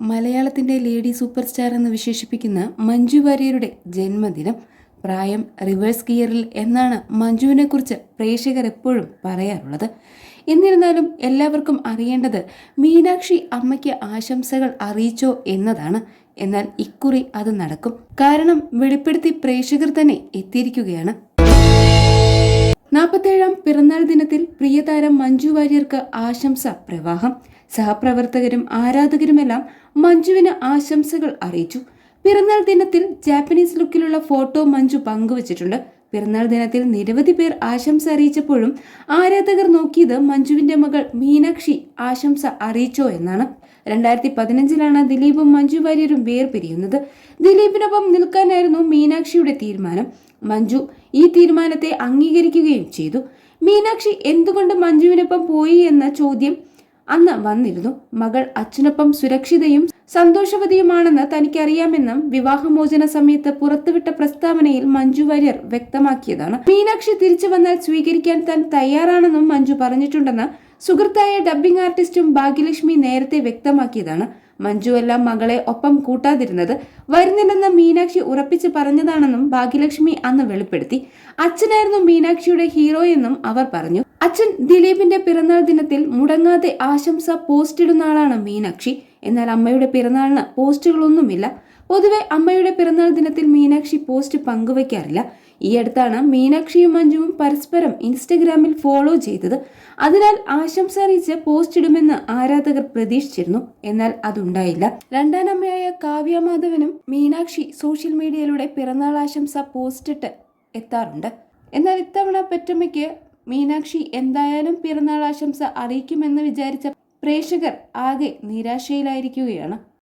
മലയാളത്തിന്റെ lady super star എന്ന് വിശേഷിപ്പിക്കുന്ന മഞ്ജു വാര്യരുടെ ജന്മദിനം പ്രായം റിവേഴ്സ് ഗിയറിൽ എന്നാണ് മഞ്ജുവിനെക്കുറിച്ച് പ്രേക്ഷകർ എപ്പോഴും പറയാറുള്ളത്. എന്നിരുന്നാലും എല്ലാവർക്കും അറിയേണ്ടത് മീനാക്ഷി അമ്മയ്ക്ക് ആശംസകൾ അറിയിച്ചോ എന്നതാണ്. എന്നാൽ ഇക്കുറി അത് നടക്കും. കാരണം വെളിപ്പെടുത്തി പ്രേക്ഷകർ തന്നെ എത്തിയിരിക്കുകയാണ്. നാൽപ്പത്തേഴാം പിറന്നാൾ ദിനത്തിൽ പ്രിയതാരം മഞ്ജു വാര്യർക്ക് ആശംസ പ്രവാഹം. സഹപ്രവർത്തകരും ആരാധകരുമെല്ലാം മഞ്ജുവിന് ആശംസകൾ അറിയിച്ചു. പിറന്നാൾ ദിനത്തിൽ ജാപ്പനീസ് ലുക്കിലുള്ള ഫോട്ടോ മഞ്ജു പങ്കുവച്ചിട്ടുണ്ട്. പിറന്നാൾ ദിനത്തിൽ നിരവധി പേർ ആശംസ അറിയിച്ചപ്പോഴും ആരാധകർ നോക്കിയത് മഞ്ജുവിന്റെ മകൾ മീനാക്ഷി ആശംസ അറിയിച്ചോ എന്നാണ്. രണ്ടായിരത്തി പതിനഞ്ചിലാണ് ദിലീപും മഞ്ജു വാര്യരും വേർപിരിയുന്നത്. ദിലീപിനൊപ്പം നിൽക്കാനായിരുന്നു മീനാക്ഷിയുടെ തീരുമാനം. മഞ്ജു ഈ തീരുമാനത്തെ അംഗീകരിക്കുകയും ചെയ്തു. മീനാക്ഷി എന്തുകൊണ്ട് മഞ്ജുവിനൊപ്പം പോയി എന്ന ചോദ്യം അന്ന് വന്നിരുന്നു. മകൾ അച്ഛനൊപ്പം സുരക്ഷിതയും സന്തോഷവതിയുമാണെന്ന് തനിക്കറിയാമെന്നും വിവാഹമോചന സമയത്ത് പുറത്തുവിട്ട പ്രസ്താവനയിൽ മഞ്ജു വാര്യർ വ്യക്തമാക്കിയതാണ്. മീനാക്ഷി തിരിച്ചു വന്നാൽ സ്വീകരിക്കാൻ താൻ തയ്യാറാണെന്നും മഞ്ജു പറഞ്ഞിട്ടുണ്ടെന്ന് സുഹൃത്തായ ഡബ്ബിംഗ് ആർട്ടിസ്റ്റും ഭാഗ്യലക്ഷ്മി നേരത്തെ വ്യക്തമാക്കിയതാണ്. മഞ്ജു എല്ലാം മകളെ ഒപ്പം കൂട്ടാതിരുന്നത് വരുന്നില്ലെന്ന് മീനാക്ഷി ഉറപ്പിച്ച് പറഞ്ഞതാണെന്നും ഭാഗ്യലക്ഷ്മി അന്ന് വെളിപ്പെടുത്തി. അച്ഛനായിരുന്നു മീനാക്ഷിയുടെ ഹീറോ എന്നും അവർ പറഞ്ഞു. അച്ഛൻ ദിലീപിന്റെ പിറന്നാൾ ദിനത്തിൽ മുടങ്ങാതെ ആശംസ പോസ്റ്റ് ഇടുന്ന ആളാണ് മീനാക്ഷി. എന്നാൽ അമ്മയുടെ പിറന്നാളിന് പോസ്റ്റുകളൊന്നുമില്ല. പൊതുവെ അമ്മയുടെ പിറന്നാൾ ദിനത്തിൽ മീനാക്ഷി പോസ്റ്റ് പങ്കുവയ്ക്കാറില്ല. ഈ അടുത്താണ് മീനാക്ഷിയും മഞ്ജുവും പരസ്പരം ഇൻസ്റ്റഗ്രാമിൽ ഫോളോ ചെയ്തത്. അതിനാൽ ആശംസ അറിയിച്ച് പോസ്റ്റ് ഇടുമെന്ന് ആരാധകർ പ്രതീക്ഷിച്ചിരുന്നു. എന്നാൽ അതുണ്ടായില്ല. രണ്ടാം അമ്മയായ കാവ്യ മാധവനും മീനാക്ഷി സോഷ്യൽ മീഡിയയിലൂടെ പിറന്നാൾ ആശംസ പോസ്റ്റിട്ട് എത്താറുണ്ട്. എന്നാൽ ഇത്തവണ പെറ്റമ്മയ്ക്ക് മീനാക്ഷി എന്തായാലും പിറന്നാൾ ആശംസ അറിയിക്കുമെന്ന് വിചാരിച്ച പ്രേക്ഷകർ ആകെ നിരാശയിലായിരിക്കുകയാണ്.